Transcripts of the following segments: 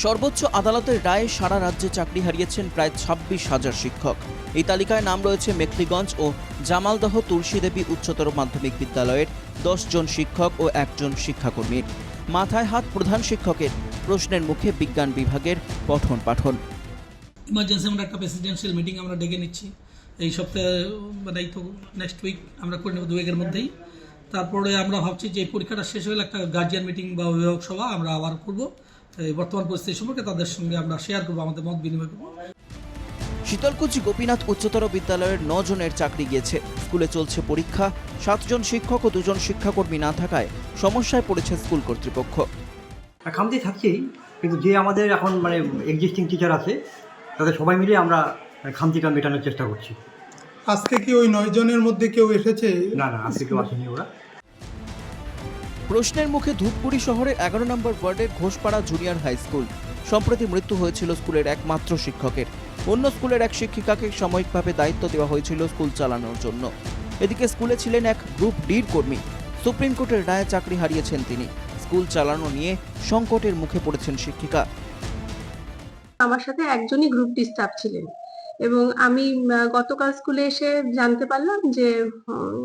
সর্বোচ্চ আদালতের রায়ে সারা রাজ্যে চাকরি হারিয়েছেন প্রায় ছাব্বিশ হাজার শিক্ষক। এই তালিকায় নাম রয়েছে মেখলিগঞ্জ ও জামালদহ তুলসীদেবী উচ্চতর মাধ্যমিক বিদ্যালয়ের জন শিক্ষক ও একজন শিক্ষাকর্মীর মাথায় হাত প্রধান শিক্ষকের প্রশ্নের মুখে বিজ্ঞান বিভাগের পঠন পাঠন। ইমার্জেন্সি আমরা একটা প্রেসিডেন্সিয়াল মিটিং আমরা ডেকে নিচ্ছি। এই সপ্তাহে তো নেক্সট উইক আমরা করে নেব দু উইকের মধ্যেই। তারপরে আমরা ভাবছি যে পরীক্ষাটা শেষ হলে একটা গার্জিয়ান মিটিং বা অভিভাবক সভা আমরা আবার করব। বর্তমান পরিস্থিতি সম্পর্কে তাদের সঙ্গে আমরা শেয়ার করব আমাদের মত বিনিময় করব। শীতলকুচি গোপীনাথ উচ্চতর বিদ্যালয়ের ন জনের চাকরি গিয়েছে। স্কুলে চলছে পরীক্ষা সাতজন শিক্ষক ও দুজন শিক্ষাকর্মী না থাকায় সমস্যায় পড়েছে স্কুল কর্তৃপক্ষ। আর খামতি থাকছেই কিন্তু যে আমাদের এখন মানে এক্সিস্টিং টিচার আছে তাদের সবাই মিলে আমরা মানে খামতিটা মেটানোর চেষ্টা করছি। আজকে কি ওই নয় জনের মধ্যে কেউ এসেছে? না না আজকে কেউ আসেনি ওরা। প্রশ্নের মুখে ধূপগুড়ি শহরের এগারো নম্বর ওয়ার্ডের ঘোষপাড়া জুনিয়র হাই স্কুল। সম্প্রতি মৃত্যু হয়েছিল স্কুলের একমাত্র শিক্ষকের। অন্য স্কুলের এক শিক্ষিকাকে সাময়িকভাবে দায়িত্ব দেওয়া হয়েছিল স্কুল চালানোর জন্য। এদিকে স্কুলে ছিলেন এক গ্রুপ ডির কর্মী। সুপ্রিম কোর্টের রায়ে চাকরি হারিয়েছেন তিনি। স্কুল চালানো নিয়ে সংকটের মুখে পড়েছেন শিক্ষিকা। আমার সাথে একজনই গ্রুপ ডি স্টাফ ছিলেন। এবং আমি গতকাল স্কুলে এসে জানতে পারলাম যে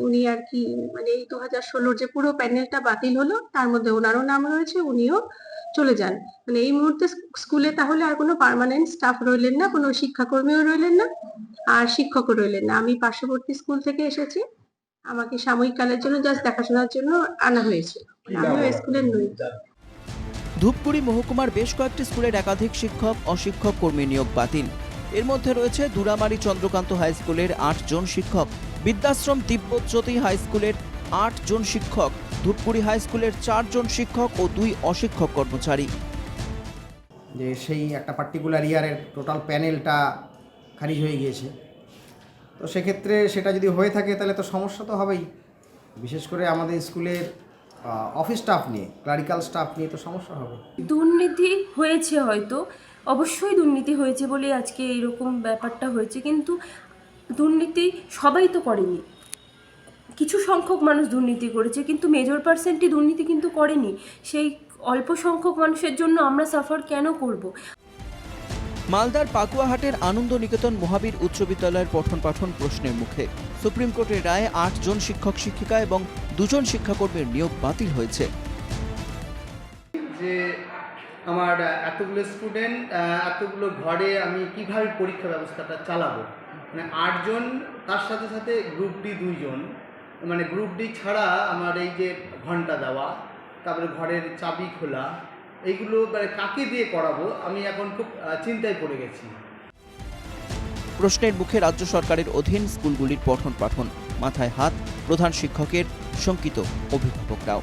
উনি আর কি মানে এই দু হাজার ষোলোর যে পুরো প্যানেলটা বাতিল হলো, তার মধ্যে ওনারও নাম রয়েছে, উনিও চলে যান। মানে এই মুহূর্তে স্ক- স্কুলে তাহলে আর কোনো পার্মানেন্ট স্টাফ রইলেন না, কোনো শিক্ষাকর্মীও রইলেন না, আর শিক্ষকও রইলেন না। আমি পার্শ্ববর্তী স্কুল থেকে এসেছি, আমাকে সাময়িক কালের জন্য, জাস্ট দেখাশোনার জন্য আনা হয়েছে। আমিও স্কুলের নই। ধূপগুড়ি মহকুমার বেশ কয়েকটি স্কুলের একাধিক শিক্ষক, অশিক্ষক কর্মী নিয়োগ বাতিল। এর মধ্যে রয়েছে দুরামারি চন্দ্রকান্ত হাই স্কুলের আট জন শিক্ষক বিদ্যাশ্রম তিব্বতজ্যোতি হাই স্কুলের আট জন শিক্ষক ধূপগুড়ি হাই স্কুলের চারজন শিক্ষক ও দুই অশিক্ষক কর্মচারী। যে সেই একটা পার্টিকুলার ইয়ারের টোটাল প্যানেলটা খারিজ হয়ে গিয়েছে। তো সেক্ষেত্রে সেটা যদি হয়ে থাকে তাহলে তো সমস্যা তো হবেই। বিশেষ করে আমাদের স্কুলের অফিস স্টাফ নিয়ে ক্লারিক্যাল স্টাফ নিয়ে তো সমস্যা হবে। দুর্নীতি হয়েছে হয়তো অবশ্যই দুর্নীতি হয়েছে বলে আজকে এরকম ব্যাপারটা হয়েছে কিন্তু দুর্নীতি সবাই তো করেনি। কিছু সংখ্যক মানুষ দুর্নীতি করেছে কিন্তু মেজর পার্সেন্টই দুর্নীতি কিন্তু করেনি। সেই অল্প সংখ্যক মানুষের জন্য আমরা সাফার কেন করব? মালদার পাকুয়াহাটের আনন্দ নিকেতন মহাবীর উচ্চ বিদ্যালয়ের পঠন পাঠন প্রশ্নের মুখে। সুপ্রিম কোর্টের রায়ে আট জন শিক্ষক শিক্ষিকা এবং দুজন শিক্ষাকর্মীর নিয়োগ বাতিল হয়েছে। যে আমার এতগুলো স্টুডেন্ট এতগুলো ঘরে আমি কীভাবে পরীক্ষা ব্যবস্থাটা চালাবো? মানে আটজন, তার সাথে সাথে গ্রুপ ডি দুইজন। মানে গ্রুপ ডি ছাড়া আমার এই যে ঘণ্টা দেওয়া, তারপরে ঘরের চাবি খোলা, এইগুলো মানে কাকে দিয়ে করাবো? আমি এখন খুব চিন্তায় পড়ে গেছি। প্রশ্নের মুখে রাজ্য সরকারের অধীন স্কুলগুলির পঠন পাঠন মাথায় হাত প্রধান শিক্ষকের, শঙ্কিত অভিভাবকরাও।